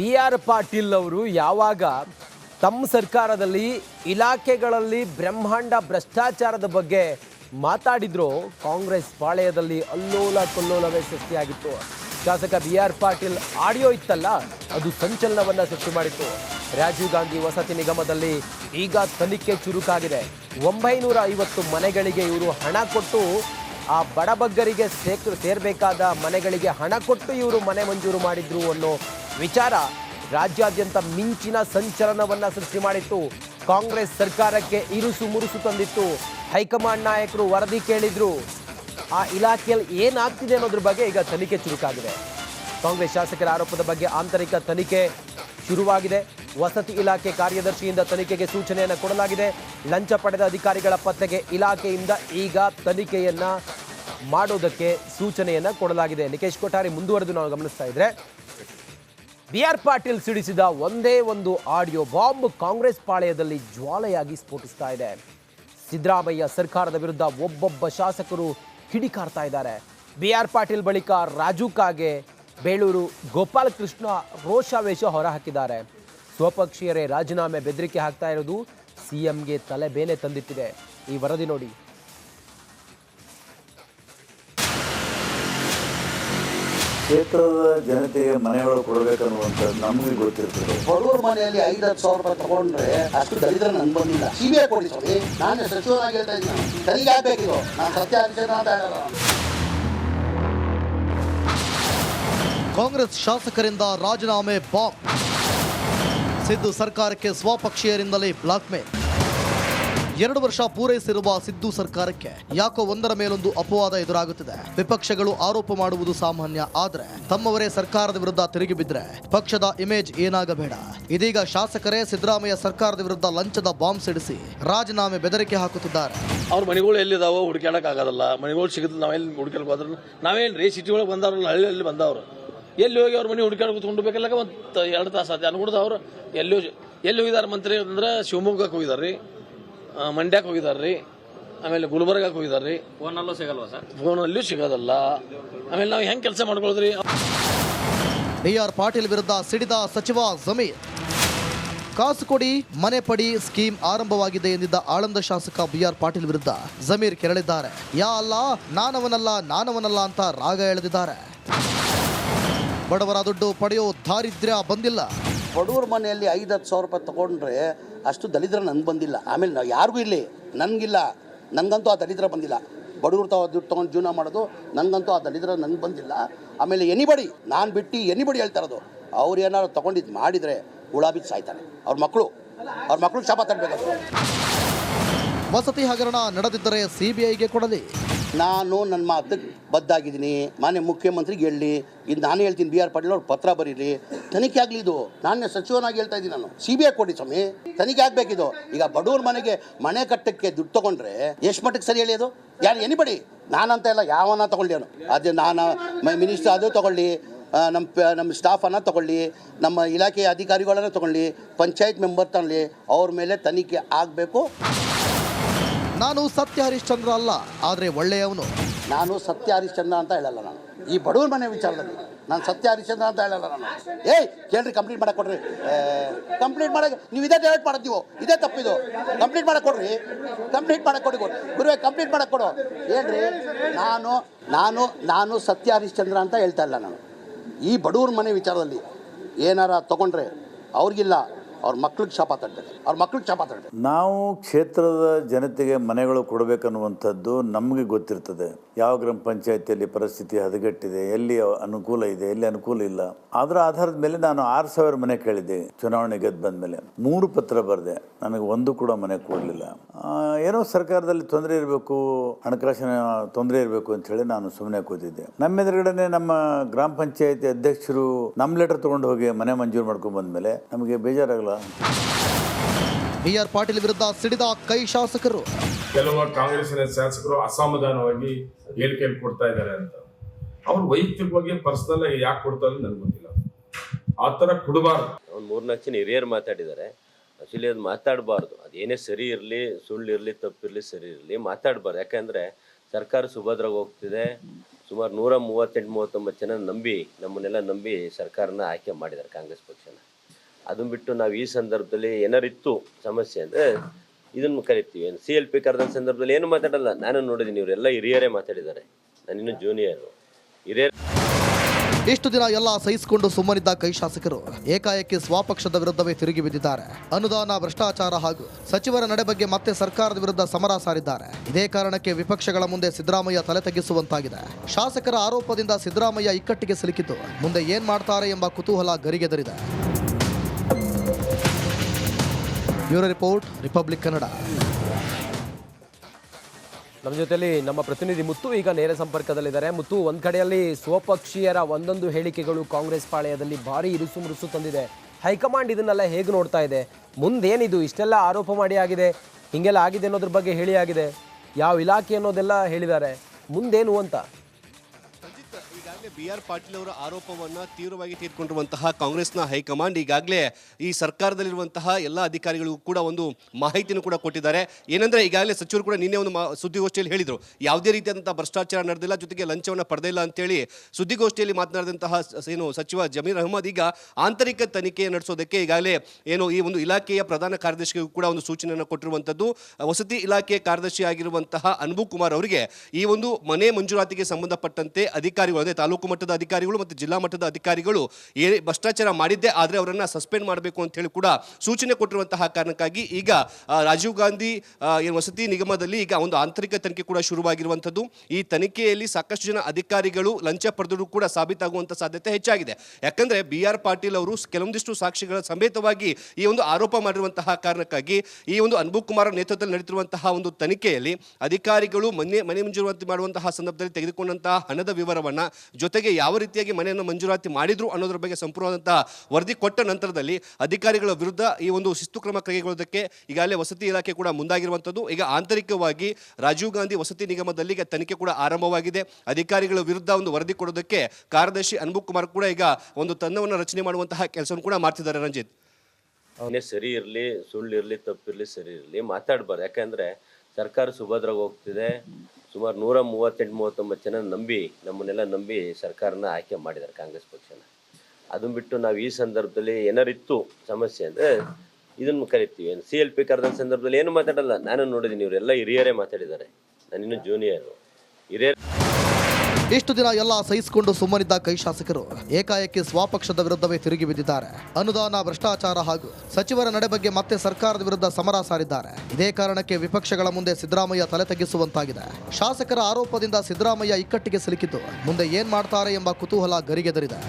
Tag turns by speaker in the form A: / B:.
A: B R Patil ಅವರು ಯಾವಾಗ ತಮ್ಮ ಸರ್ಕಾರದಲ್ಲಿ ಇಲಾಖೆಗಳಲ್ಲಿ ಬ್ರಹ್ಮಾಂಡ ಭ್ರಷ್ಟಾಚಾರದ ಬಗ್ಗೆ ಮಾತಾಡಿದ್ರು ಕಾಂಗ್ರೆಸ್ ಪಾಳೆಯದಲ್ಲಿ ಅಲ್ಲೋಲ ಕಲ್ಲೋಲವೇ ಸೃಷ್ಟಿಯಾಗಿತ್ತು. ಶಾಸಕ ಬಿ ಆರ್ ಪಾಟೀಲ್ ಆಡಿಯೋ ಇತ್ತಲ್ಲ, ಅದು ಸಂಚಲನವನ್ನ ಸೃಷ್ಟಿ ಮಾಡಿತ್ತು. ರಾಜೀವ್ ಗಾಂಧಿ ವಸತಿ ನಿಗಮದಲ್ಲಿ ಈಗ ತನಿಖೆ ಚುರುಕಾಗಿದೆ. ಒಂಬೈನೂರ ಐವತ್ತು ಮನೆಗಳಿಗೆ ಇವರು ಹಣ ಕೊಟ್ಟು ಆ ಬಡಬಗ್ಗರಿಗೆ ಸೇಕ್, ಸೇರಬೇಕಾದ ಮನೆಗಳಿಗೆ ಹಣ ಕೊಟ್ಟು ಇವರು ಮನೆ ಮಂಜೂರು ಮಾಡಿದ್ರು ಅನ್ನೋ ವಿಚಾರ ರಾಜ್ಯಾದ್ಯಂತ ಮಿಂಚಿನ ಸಂಚಲನವನ್ನು ಸೃಷ್ಟಿ ಮಾಡಿತ್ತು. ಕಾಂಗ್ರೆಸ್ ಸರ್ಕಾರಕ್ಕೆ ಇರುಸು ಮುರುಸು ತಂದಿತ್ತು. ಹೈಕಮಾಂಡ್ ನಾಯಕರು ವರದಿ ಕೇಳಿದ್ರು. ಆ ಇಲಾಖೆಯಲ್ಲಿ ಏನಾಗ್ತಿದೆ ಅನ್ನೋದ್ರ ಬಗ್ಗೆ ಈಗ ತನಿಖೆ ಚುರುಕಾಗಿದೆ. ಕಾಂಗ್ರೆಸ್ ಶಾಸಕರ ಆರೋಪದ ಬಗ್ಗೆ ಆಂತರಿಕ ತನಿಖೆ ಶುರುವಾಗಿದೆ. ವಸತಿ ಇಲಾಖೆ ಕಾರ್ಯದರ್ಶಿಯಿಂದ ತನಿಖೆಗೆ ಸೂಚನೆಯನ್ನು ಕೊಡಲಾಗಿದೆ. ಲಂಚ ಪಡೆದ ಅಧಿಕಾರಿಗಳ ಪತ್ತೆಗೆ ಇಲಾಖೆಯಿಂದ ಈಗ ತನಿಖೆಯನ್ನು ಮಾಡೋದಕ್ಕೆ ಸೂಚನೆಯನ್ನು ಕೊಡಲಾಗಿದೆ. ನಿಕೇಶ್ ಕೊಠಾರಿ ಮುಂದುವರೆದು ನಾವು ಗಮನಿಸ್ತಾ ಇದ್ರೆ ಬಿ ಆರ್ ಪಾಟೀಲ್ ಸಿಡಿಸಿದ ಒಂದೇ ಒಂದು ಆಡಿಯೋ ಬಾಂಬ್ ಕಾಂಗ್ರೆಸ್ ಪಾಳೆಯದಲ್ಲಿ ಜ್ವಾಲೆಯಾಗಿ ಸ್ಫೋಟಿಸ್ತಾ ಇದೆ. ಸಿದ್ದರಾಮಯ್ಯ ಸರ್ಕಾರದ ವಿರುದ್ಧ ಒಬ್ಬೊಬ್ಬ ಶಾಸಕರು ಕಿಡಿಕಾರ್ತಾ ಇದ್ದಾರೆ. ಬಿ ಆರ್ ಪಾಟೀಲ್ ಬಳಿಕ ರಾಜು ಕಾಗೆ, ಬೇಳೂರು ಗೋಪಾಲಕೃಷ್ಣ ರೋಷಾವೇಶ ಹೊರಹಾಕಿದ್ದಾರೆ. ಸ್ವಪಕ್ಷೀಯರೇ ರಾಜೀನಾಮೆ ಬೆದರಿಕೆ ಹಾಕ್ತಾ ಇರೋದು ಸಿಎಂಗೆ ತಲೆಬೇನೆ ತಂದಿಟ್ಟಿದೆ. ಈ ವರದಿ ನೋಡಿ.
B: ಕ್ಷೇತ್ರದ ಜನತೆಗೆ ಮನೆಗಳು ಕೊಡಬೇಕನ್ನುವಂಥದ್ದು ನಮಗೆ ಗೊತ್ತಿರ್ತದೆ.
C: ಬಡವ್ರ ಮನೆಯಲ್ಲಿ ಐದು ಹತ್ತು ಸಾವಿರ ರೂಪಾಯಿ ತಗೊಂಡ್ರೆ ಅಷ್ಟು ದರಿದ್ರ ನನ್ ಬಂದಿಲ್ಲ. ಸಿಬಿಐ ಕೊಡಿ ಸ್ವಾಮಿ. ನಾನು ಸಚಿವನಾಗಿ ಹೇಳ್ತಾ ಇದ್ದೀನಿ. ತನಿಖೆ ಆಗ್ಬೇಕಿದು. ನಾನು ಸತ್ಯ ಅಂತ ಹೇಳಲ್ಲ.
D: ಕಾಂಗ್ರೆಸ್ ಶಾಸಕರಿಂದ ರಾಜೀನಾಮೆ ಬಾಂಬ್. ಸಿದ್ದು ಸರ್ಕಾರಕ್ಕೆ ಸ್ವಪಕ್ಷೀಯರಿಂದಲೇ ಬ್ಲಾಕ್ ಮೇಲ್ ಎರಡು ವರ್ಷ ಪೂರೈಸಿರುವ ಸಿದ್ದು ಸರ್ಕಾರಕ್ಕೆ ಯಾಕೋ ಒಂದರ ಮೇಲೊಂದು ಅಪವಾದ ಎದುರಾಗುತ್ತಿದೆ. ವಿಪಕ್ಷಗಳು ಆರೋಪ ಮಾಡುವುದು ಸಾಮಾನ್ಯ, ಆದ್ರೆ ತಮ್ಮವರೇ ಸರ್ಕಾರದ ವಿರುದ್ಧ ತಿರುಗಿ ಬಿದ್ರೆ ಪಕ್ಷದ ಇಮೇಜ್ ಏನಾಗಬೇಡ. ಇದೀಗ ಶಾಸಕರೇ ಸಿದ್ದರಾಮಯ್ಯ ಸರ್ಕಾರದ ವಿರುದ್ಧ ಲಂಚದ ಬಾಂಬ್ ಸಿಡಿಸಿ ರಾಜೀನಾಮೆ ಬೆದರಿಕೆ ಹಾಕುತ್ತಿದ್ದಾರೆ.
E: ಅವ್ರ ಮನೆಗಳು ಎಲ್ಲಿದಾವೋ ಹುಡುಕ್ಯಾಡಕ್ ಆಗೋದಿಲ್ಲ. ಮನೆಗಳು ಸಿಗುತ್ತೆ ನಾವೆಲ್ಲಿ ಹುಡುಕಲ್ ಹೋದ್ರೆ? ನಾವೇನು ರೀ ಸಿಟಿ ಒಳಗೆ ಬಂದವ್ರಲ್ಲ ಹಳ್ಳಿಯಲ್ಲಿ ಬಂದವರು. ಎಲ್ಲಿ ಹೋಗಿ ಅವ್ರ ಮನೆ ಹುಡುಕ್ಯಾಡ ಕುತ್ಕೊಂಡು ಬೇಕಲ್ಲ ಒಂದು ಎರಡು ತಾಸು ಅನ್ಕೊಡ್ದು ಅವ್ರು ಎಲ್ಲಿ ಎಲ್ಲಿ ಹೋಗಿದ್ದಾರೆ ಮಂತ್ರಿ ಅಂದ್ರೆ ಶಿವಮೊಗ್ಗಕ್ಕೆ ಹೋಗಿದಾರೆ ರೀ ಮಂಡ್ಯಕ್ಕೆ ಹೋಗಿದಾರ್ರಿ. ಆಮೇಲೆ ಗುಲ್ಬರ್ಗಕ್ಕೆ ಹೋಗಿದಾರ್ರಿ.
F: ಫೋನಲ್ಲೂ ಸಿಗಲ್ವಾ ಸರ್?
E: ಫೋನಲ್ಲೂ ಸಿಗೋದಲ್ಲ. ಆಮೇಲೆ ನಾವು ಹೆಂಗೆ ಕೆಲಸ ಮಾಡ್ಕೊಳದ್ರಿ?
D: ಬಿ ಆರ್ ಪಾಟೀಲ್ ವಿರುದ್ಧ ಸಿಡಿದ ಸಚಿವ ಜಮೀರ್. ಕಾಸು ಕೊಡಿ ಮನೆ ಪಡಿ ಸ್ಕೀಮ್ ಆರಂಭವಾಗಿದೆ ಎಂದಿದ್ದ ಆಳಂದ ಶಾಸಕ ಬಿ ಆರ್ ಪಾಟೀಲ್ ವಿರುದ್ಧ ಜಮೀರ್ ಕೆರಳಿದ್ದಾರೆ. ಯಾ ಅಲ್ಲ ನಾನವನಲ್ಲ ನಾನವನಲ್ಲ ಅಂತ ರಾಗ ಎಳೆದಿದ್ದಾರೆ. ಬಡವರ ದುಡ್ಡು ಪಡೆಯೋ ದಾರಿದ್ರ್ಯ ಬಂದಿಲ್ಲ.
C: ಬಡವ್ರ ಮನೆಯಲ್ಲಿ ಐದು, ಹತ್ತು ಸಾವಿರ ರೂಪಾಯಿ ತೊಗೊಂಡ್ರೆ ಅಷ್ಟು ದಲಿದ್ರ ನನ್ಗೆ ಬಂದಿಲ್ಲ. ಆಮೇಲೆ ನಾವು ಯಾರಿಗೂ ಇಲ್ಲಿ ನನಗಿಲ್ಲ, ನನಗಂತೂ ಆ ದಲಿದ್ರ ಬಂದಿಲ್ಲ. ಬಡವ್ರು ತಾವು ದುಡ್ಡು ತೊಗೊಂಡು ಜೀವನ ಮಾಡೋದು ನನಗಂತೂ ಆ ದಲಿದ್ರ ನನಗೆ ಬಂದಿಲ್ಲ. ಆಮೇಲೆ ಎನಿಬಡಿ ನಾನು ಬಿಟ್ಟು ಎನಿಬಡಿ ಹೇಳ್ತಾ ಇರೋದು, ಅವ್ರು ಏನಾದ್ರು ತೊಗೊಂಡಿದ್ದು ಮಾಡಿದರೆ ಹುಳ ಬಿದ್ದು ಸಾಯ್ತಾರೆ ಅವ್ರ ಮಕ್ಕಳು ಅವ್ರ ಮಕ್ಕಳು ಶಾಪ ತಡಬೇಕು.
D: ವಸತಿ ಹಗರಣ ನಡೆದಿದ್ದರೆ ಸಿಬಿಐಗೆ ಕೊಡಲಿ.
C: ನಾನು ನನ್ನ ಮಾತಿಗೆ ಬದ್ದಾಗಿದ್ದೀನಿ ಮಾನ್ಯ ಮುಖ್ಯಮಂತ್ರಿಗೆ ಹೇಳಿ. ಇದು ನಾನು ಹೇಳ್ತೀನಿ, ಬಿ ಆರ್ ಪಾಟೀಲ್ ಅವ್ರು ಪತ್ರ ಬರೀರಿ. ತನಿಖೆ ಆಗಲಿ ಇದು. ನಾನು ಸಚಿವನಾಗಿ ಹೇಳ್ತಾ ಇದ್ದೀನಿ ನಾನು. ಸಿ ಬಿ ಐ ಕೊಡಿ ಸ್ವಾಮಿ. ತನಿಖೆ ಆಗಬೇಕಿದು. ಈಗ ಬಡವ್ರ ಮನೆಗೆ ಮನೆ ಕಟ್ಟಕ್ಕೆ ದುಡ್ಡು ತೊಗೊಂಡ್ರೆ ಎಷ್ಟು ಮಟ್ಟಿಗೆ ಸರಿ ಹೇಳಿ ಅದು? ಯಾರು ಎನಿಬಡಿ ನಾನಂತ ಎಲ್ಲ ಯಾವನ್ನ ಅವನು. ಅದೇ ನಾನು ಮಿನಿಸ್ಟರ್ ಅದು ತೊಗೊಳ್ಳಿ. ನಮ್ಮ ನಮ್ಮ ಸ್ಟಾಫನ್ನು ತೊಗೊಳ್ಳಿ. ನಮ್ಮ ಇಲಾಖೆಯ ಅಧಿಕಾರಿಗಳನ್ನ ತೊಗೊಳ್ಳಿ. ಪಂಚಾಯತ್ ಮೆಂಬರ್ ತಗೊಳ್ಳಿ. ಅವ್ರ ಮೇಲೆ ತನಿಖೆ ಆಗಬೇಕು.
D: ನಾನು ಸತ್ಯ ಹರಿಶ್ಚಂದ್ರ ಅಲ್ಲ, ಆದರೆ ಒಳ್ಳೆಯವನು.
C: ನಾನು ಸತ್ಯ ಹರಿಶ್ಚಂದ್ರ ಅಂತ ಹೇಳಲ್ಲ ನಾನು. ಈ ಬಡವ್ರ ಮನೆ ವಿಚಾರದಲ್ಲಿ ನಾನು ಸತ್ಯ ಹರಿಶ್ಚಂದ್ರ ಅಂತ ಹೇಳಲ್ಲ ನಾನು. ಏಯ್, ಕೇಳ್ರಿ ಕಂಪ್ಲೀಟ್ ಮಾಡಕ್ಕೆ ಕೊಡ್ರಿ. ಕಂಪ್ಲೀಟ್ ಮಾಡಕ್ಕೆ, ನೀವು ಇದೇ ಡೈರೆಕ್ಟ್ ಮಾಡ್ತೀವೋ ಇದೇ ತಪ್ಪಿದು. ಕಂಪ್ಲೀಟ್ ಮಾಡಕ್ಕೆ ಕೊಡ್ರಿ. ಕಂಪ್ಲೀಟ್ ಮಾಡಕ್ಕೆ ಕೊಡಿ ಗುರುವೆ ಕಂಪ್ಲೀಟ್ ಮಾಡಕ್ಕೆ ಕೊಡು. ಹೇಳ್ರಿ, ನಾನು ನಾನು ನಾನು ಸತ್ಯ ಹರಿಶ್ಚಂದ್ರ ಅಂತ ಹೇಳ್ತಾ ಇಲ್ಲ ನಾನು. ಈ ಬಡವ್ರ ಮನೆ ವಿಚಾರದಲ್ಲಿ ಏನಾರ ತಗೊಂಡ್ರೆ, ಅವ್ರಿಗಿಲ್ಲ. ಅವ್ರ ಮಕ್ಳಿಗೆ ಶಾಪ ತಟ್ಟಬೇಕು ಅವ್ರ ಮಕ್ಳಿಗೆ ಶಾಪ
B: ನಾವು ಕ್ಷೇತ್ರದ ಜನತೆಗೆ ಮನೆಗಳು ಕೊಡಬೇಕನ್ನುವಂಥದ್ದು ನಮಗೆ ಗೊತ್ತಿರ್ತದೆ. ಯಾವ ಗ್ರಾಮ ಪಂಚಾಯತಿಯಲ್ಲಿ ಪರಿಸ್ಥಿತಿ ಹದಗೆಟ್ಟಿದೆ, ಎಲ್ಲಿ ಅನುಕೂಲ ಇದೆ, ಎಲ್ಲಿ ಅನುಕೂಲ ಇಲ್ಲ. ಅದರ ಆಧಾರದ ಮೇಲೆ ನಾನು ಆರು ಸಾವಿರ ಮನೆ ಕೇಳಿದ್ದೆ ಚುನಾವಣೆ ಗೆದ್ದು ಬಂದಮೇಲೆ. ಮೂರು ಪತ್ರ ಬರೆದೆ, ನನಗೆ ಒಂದು ಕೂಡ ಮನೆ ಕೊಡಲಿಲ್ಲ. ಏನೋ ಸರ್ಕಾರದಲ್ಲಿ ತೊಂದರೆ ಇರಬೇಕು, ಹಣಕಾಸಿನ ತೊಂದರೆ ಇರಬೇಕು ಅಂತ ಹೇಳಿ ನಾನು ಸುಮ್ಮನೆ ಕೂತಿದ್ದೆ. ನಮ್ಮ ಎದುರುಗಡೆನೆ ನಮ್ಮ ಗ್ರಾಮ ಪಂಚಾಯತಿ ಅಧ್ಯಕ್ಷರು ನಮ್ಮ ಲೆಟರ್ ತೊಗೊಂಡು ಹೋಗಿ ಮನೆ ಮಂಜೂರು ಮಾಡ್ಕೊಂಡು ಬಂದ ಮೇಲೆ ನಮಗೆ ಬೇಜಾರಾಗಲ್ಲ
D: ಬಿ ಆರ್ ಪಾಟೀಲ್ ವಿರುದ್ಧ ಸಿಡಿದ ಕೈ ಶಾಸಕರು.
G: ಕೆಲವು ಕಾಂಗ್ರೆಸ್ಸಿನ ಶಾಸಕರು ಅಸಮಾಧಾನವಾಗಿ ಹೇಳಿಕೆ ಕೊಡ್ತಾ ಇದ್ದಾರೆ ಅಂತ. ಅವ್ರು ವೈಯಕ್ತಿಕವಾಗಿ ಪರ್ಸನಲ್ ಆಗಿ ಯಾಕೆ ಕೊಡ್ತಾರೆ ನನ್ಗೆ ಗೊತ್ತಿಲ್ಲ. ಆ ಥರ ಕೊಡಬಾರ್ದು.
F: ಒಂದು ಮೂರ್ನಾಲ್ಕು ಜನ ಹಿರಿಯರು ಮಾತಾಡಿದ್ದಾರೆ ಆಕ್ಚುಲಿ ಅದು ಮಾತಾಡಬಾರ್ದು. ಅದೇನೇ ಸರಿ ಇರಲಿ ಸುಳ್ಳು ಇರಲಿ ತಪ್ಪಿರಲಿ ಸರಿ ಇರಲಿ ಮಾತಾಡಬಾರ್ದು. ಯಾಕಂದ್ರೆ ಸರ್ಕಾರ ಸುಭದ್ರಾಗ ಹೋಗ್ತಿದೆ. ಸುಮಾರು ನೂರ ಮೂವತ್ತೆಂಟು ಮೂವತ್ತೊಂಬತ್ತು ಜನ ನಂಬಿ ನಮ್ಮನ್ನೆಲ್ಲ ನಂಬಿ ಸರ್ಕಾರನ ಆಯ್ಕೆ ಮಾಡಿದ್ದಾರೆ ಕಾಂಗ್ರೆಸ್ ಪಕ್ಷನ. ಅದನ್ನ ಬಿಟ್ಟು ನಾವು ಈ ಸಂದರ್ಭದಲ್ಲಿ ಏನಾರಿತ್ತು ಸಮಸ್ಯೆ ಅಂದರೆ ಇದನ್ನು ಕರಿತೀವಿ. ಸಿ ಎಲ್ ಪಿ ಕರೆದ ಸಂದರ್ಭದಲ್ಲಿ ಏನು ಮಾತಾಡಲ್ಲ. ನಾನು ನೋಡಿದ್ದೀನಿ ಇವರೆಲ್ಲ ಹಿರಿಯರೇ ಮಾತಾಡಿದ್ದಾರೆ. ನಾನಿನ್ನು ಜೂನಿಯರು ಹಿರಿಯರು
D: ಇಷ್ಟು ದಿನ ಎಲ್ಲ ಸಹಿಸಿಕೊಂಡು ಸುಮ್ಮನಿದ್ದ ಕೈ ಶಾಸಕರು ಏಕಾಏಕಿ ಸ್ವಪಕ್ಷದ ವಿರುದ್ಧವೇ ತಿರುಗಿ ಬಿದ್ದಿದ್ದಾರೆ. ಅನುದಾನ, ಭ್ರಷ್ಟಾಚಾರ ಹಾಗೂ ಸಚಿವರ ನಡೆ ಬಗ್ಗೆ ಮತ್ತೆ ಸರ್ಕಾರದ ವಿರುದ್ಧ ಸಮರ ಸಾರಿದ್ದಾರೆ. ಇದೇ ಕಾರಣಕ್ಕೆ ವಿಪಕ್ಷಗಳ ಮುಂದೆ ಸಿದ್ದರಾಮಯ್ಯ ತಲೆ ತಗ್ಗಿಸುವಂತಾಗಿದೆ. ಶಾಸಕರ ಆರೋಪದಿಂದ ಸಿದ್ದರಾಮಯ್ಯ ಇಕ್ಕಟ್ಟಿಗೆ ಸಿಲುಕಿದ್ದು. ಮುಂದೆ ಏನ್ ಮಾಡ್ತಾರೆ ಎಂಬ ಕುತೂಹಲ ಗರಿಗೆದರಿದೆ. Bureau report, republic Kannada.
A: ನಮ್ಮ ಜೊತೆಯಲ್ಲಿ ನಮ್ಮ ಪ್ರತಿನಿಧಿ ಮುತ್ತು ಈಗ ನೇರ ಸಂಪರ್ಕದಲ್ಲಿದ್ದಾರೆ. ಮುತ್ತು, ಒಂದು ಕಡೆಯಲ್ಲಿ ಸ್ವಪಕ್ಷೀಯರ ಒಂದೊಂದು ಹೇಳಿಕೆಗಳು ಕಾಂಗ್ರೆಸ್ ಪಾಳೆಯದಲ್ಲಿ ಭಾರಿ ಇರುಸು ಮುರುಸು ತಂದಿದೆ. ಹೈಕಮಾಂಡ್ ಇದನ್ನೆಲ್ಲ ಹೇಗೆ ನೋಡ್ತಾ ಇದೆ? ಮುಂದೇನಿದು? ಇಷ್ಟೆಲ್ಲ ಆರೋಪ ಮಾಡಿ ಆಗಿದೆ. ಹಿಂಗೆಲ್ಲ ಆಗಿದೆ ಅನ್ನೋದ್ರ ಬಗ್ಗೆ ಹೇಳಿ ಆಗಿದೆ ಯಾವ ಇಲಾಖೆ ಅನ್ನೋದೆಲ್ಲ ಹೇಳಿದ್ದಾರೆ. ಮುಂದೇನು ಅಂತ?
H: ಬಿ ಆರ್ ಪಾಟೀಲ್ ಅವರ ಆರೋಪವನ್ನು ತೀವ್ರವಾಗಿ ತೀರ್ಕೊಂಡಿರುವಂತಹ ಕಾಂಗ್ರೆಸ್ನ ಹೈಕಮಾಂಡ್ ಈಗಾಗಲೇ ಈ ಸರ್ಕಾರದಲ್ಲಿರುವಂತಹ ಎಲ್ಲ ಅಧಿಕಾರಿಗಳಿಗೂ ಕೂಡ ಒಂದು ಮಾಹಿತಿಯನ್ನು ಕೂಡ ಕೊಟ್ಟಿದ್ದಾರೆ. ಏನಂದ್ರೆ ಈಗಾಗಲೇ ಸಚಿವರು ಕೂಡ ನಿನ್ನೆ ಒಂದು ಸುದ್ದಿಗೋಷ್ಠಿಯಲ್ಲಿ ಹೇಳಿದರು. ಯಾವುದೇ ರೀತಿಯಾದಂತಹ ಭ್ರಷ್ಟಾಚಾರ ನಡೆದಿಲ್ಲ, ಜೊತೆಗೆ ಲಂಚವನ್ನು ಪಡೆದಿಲ್ಲ ಅಂತೇಳಿ ಸುದ್ದಿಗೋಷ್ಠಿಯಲ್ಲಿ ಮಾತನಾಡಿದಂತಹ ಏನು ಸಚಿವ ಜಮೀರ್ ಅಹಮದ್ ಈಗ ಆಂತರಿಕ ತನಿಖೆ ನಡೆಸೋದಕ್ಕೆ ಈಗಾಗಲೇ ಏನು ಈ ಒಂದು ಇಲಾಖೆಯ ಪ್ರಧಾನ ಕಾರ್ಯದರ್ಶಿಗೂ ಕೂಡ ಒಂದು ಸೂಚನೆಯನ್ನು ಕೊಟ್ಟಿರುವಂಥದ್ದು. ವಸತಿ ಇಲಾಖೆಯ ಕಾರ್ಯದರ್ಶಿ ಆಗಿರುವಂತಹ ಅನ್ಬು ಕುಮಾರ್ ಅವರಿಗೆ ಈ ಒಂದು ಮನೆ ಮಂಜೂರಾತಿಗೆ ಸಂಬಂಧಪಟ್ಟಂತೆ ಅಧಿಕಾರಿಗಳು ಅದೇ ತಾಲೂಕು ಮಟ್ಟದ ಅಧಿಕಾರಿಗಳು ಮತ್ತು ಜಿಲ್ಲಾ ಮಟ್ಟದ ಅಧಿಕಾರಿಗಳು ಏ ಭ್ರಷ್ಟಾಚಾರ ಮಾಡಿದ್ದೆ ಆದರೆ ಅವರನ್ನು ಸಸ್ಪೆಂಡ್ ಮಾಡಬೇಕು ಅಂತ ಹೇಳಿ ಕೂಡ ಸೂಚನೆ ಕೊಟ್ಟಿರುವಂತಹ ಕಾರಣಕ್ಕಾಗಿ ಈಗ ರಾಜೀವ್ ಗಾಂಧಿ ವಸತಿ ನಿಗಮದಲ್ಲಿ ಈಗ ಒಂದು ಆಂತರಿಕ ತನಿಖೆ ಕೂಡ ಶುರುವಾಗಿರುವಂಥದ್ದು. ಈ ತನಿಖೆಯಲ್ಲಿ ಸಾಕಷ್ಟು ಜನ ಅಧಿಕಾರಿಗಳು, ಲಂಚ ಪಡೆದರೂ ಕೂಡ ಸಾಬೀತಾಗುವಂಥ ಸಾಧ್ಯತೆ ಹೆಚ್ಚಾಗಿದೆ. ಯಾಕಂದ್ರೆ ಬಿ ಆರ್ ಪಾಟೀಲ್ ಅವರು ಕೆಲವೊಂದಿಷ್ಟು ಸಾಕ್ಷಿಗಳ ಸಮೇತವಾಗಿ ಈ ಒಂದು ಆರೋಪ ಮಾಡಿರುವಂತಹ ಕಾರಣಕ್ಕಾಗಿ ಈ ಒಂದು ಅನ್ಬು ಕುಮಾರ್ ನೇತೃತ್ವದಲ್ಲಿ ನಡೆದಿರುವಂತಹ ಒಂದು ತನಿಖೆಯಲ್ಲಿ ಅಧಿಕಾರಿಗಳು ಮನೆ ಮನೆ ಮಂಜೂರಾತಿ ಮಾಡುವಂತಹ ಸಂದರ್ಭದಲ್ಲಿ ತೆಗೆದುಕೊಂಡಂತಹ ಹಣದ ವಿವರವನ್ನ ಜೊತೆಗೆ ಯಾವ ರೀತಿಯಾಗಿ ಮನೆಯನ್ನು ಮಂಜೂರಾತಿ ಮಾಡಿದ್ರು ಅನ್ನೋದ್ರ ಬಗ್ಗೆ ಸಂಪೂರ್ಣವಾದಂತಹ ವರದಿ ಕೊಟ್ಟ ನಂತರದಲ್ಲಿ ಅಧಿಕಾರಿಗಳ ವಿರುದ್ಧ ಈ ಒಂದು ಶಿಸ್ತು ಕ್ರಮ ಕೈಗೊಳ್ಳೋದಕ್ಕೆ ಈಗಾಗಲೇ ವಸತಿ ಇಲಾಖೆ ಕೂಡ ಮುಂದಾಗಿರುವಂಥದ್ದು. ಈಗ ಆಂತರಿಕವಾಗಿ ರಾಜೀವ್ ಗಾಂಧಿ ವಸತಿ ನಿಗಮದಲ್ಲಿ ಈಗ ತನಿಖೆ ಕೂಡ ಆರಂಭವಾಗಿದೆ. ಅಧಿಕಾರಿಗಳ ವಿರುದ್ಧ ಒಂದು ವರದಿ ಕೊಡೋದಕ್ಕೆ ಕಾರ್ಯದರ್ಶಿ ಅನ್ಬು ಕುಮಾರ್ ಕೂಡ ಈಗ ಒಂದು ತಂಡವನ್ನು ರಚನೆ ಮಾಡುವಂತಹ ಕೆಲಸವನ್ನು ಕೂಡ ಮಾಡ್ತಿದ್ದಾರೆ ರಂಜಿತ್.
F: ಅವನೇ ಸರಿ ಇರಲಿ ಸುಳ್ಳು ಇರಲಿ ತಪ್ಪಿರಲಿ ಸರಿ ಇರಲಿ ಮಾತಾಡಬಾರ್ದು. ಯಾಕಂದರೆ ಸರ್ಕಾರ ಸುಭದ್ರಾಗ ಹೋಗ್ತಿದೆ. ಸುಮಾರು ನೂರ ಮೂವತ್ತೆಂಟು, ಮೂವತ್ತೊಂಬತ್ತು ಜನ ನಂಬಿ, ನಮ್ಮನ್ನೆಲ್ಲ ನಂಬಿ ಸರ್ಕಾರನ ಆಯ್ಕೆ ಮಾಡಿದ್ದಾರೆ ಕಾಂಗ್ರೆಸ್ ಪಕ್ಷನ. ಅದನ್ನ ಬಿಟ್ಟು ನಾವು ಈ ಸಂದರ್ಭದಲ್ಲಿ ಏನಾರಿತ್ತು ಸಮಸ್ಯೆ ಅಂದರೆ ಇದನ್ನು ಕರಿತೀವಿ. ಸಿ ಎಲ್ ಪಿ ಕರೆದ ಸಂದರ್ಭದಲ್ಲಿ ಏನು ಮಾತಾಡಲ್ಲ. ನಾನು ನೋಡಿದ್ದೀನಿ ಇವರೆಲ್ಲ ಹಿರಿಯರೇ ಮಾತಾಡಿದ್ದಾರೆ. ನಾನಿನ್ನು ಜೂನಿಯರು ಹಿರಿಯರು
D: ಇಷ್ಟು ದಿನ ಎಲ್ಲ ಸಹಿಸಿಕೊಂಡು ಸುಮ್ಮನಿದ್ದ ಕೈ ಶಾಸಕರು ಏಕಾಏಕಿ ಸ್ವಪಕ್ಷದ ವಿರುದ್ಧವೇ ತಿರುಗಿ ಬಿದ್ದಿದ್ದಾರೆ. ಅನುದಾನ, ಭ್ರಷ್ಟಾಚಾರ ಹಾಗೂ ಸಚಿವರ ನಡೆ ಬಗ್ಗೆ ಮತ್ತೆ ಸರ್ಕಾರದ ವಿರುದ್ಧ ಸಮರ ಸಾರಿದ್ದಾರೆ. ಇದೇ ಕಾರಣಕ್ಕೆ ವಿಪಕ್ಷಗಳ ಮುಂದೆ ಸಿದ್ದರಾಮಯ್ಯ ತಲೆ ತಗ್ಗಿಸುವಂತಾಗಿದೆ ಶಾಸಕರ ಆರೋಪದಿಂದ ಸಿದ್ದರಾಮಯ್ಯ ಇಕ್ಕಟ್ಟಿಗೆ ಸಿಲುಕಿದ್ದು, ಮುಂದೆ ಏನ್ ಮಾಡ್ತಾರೆ ಎಂಬ ಕುತೂಹಲ ಗರಿಗೆದರಿದೆ.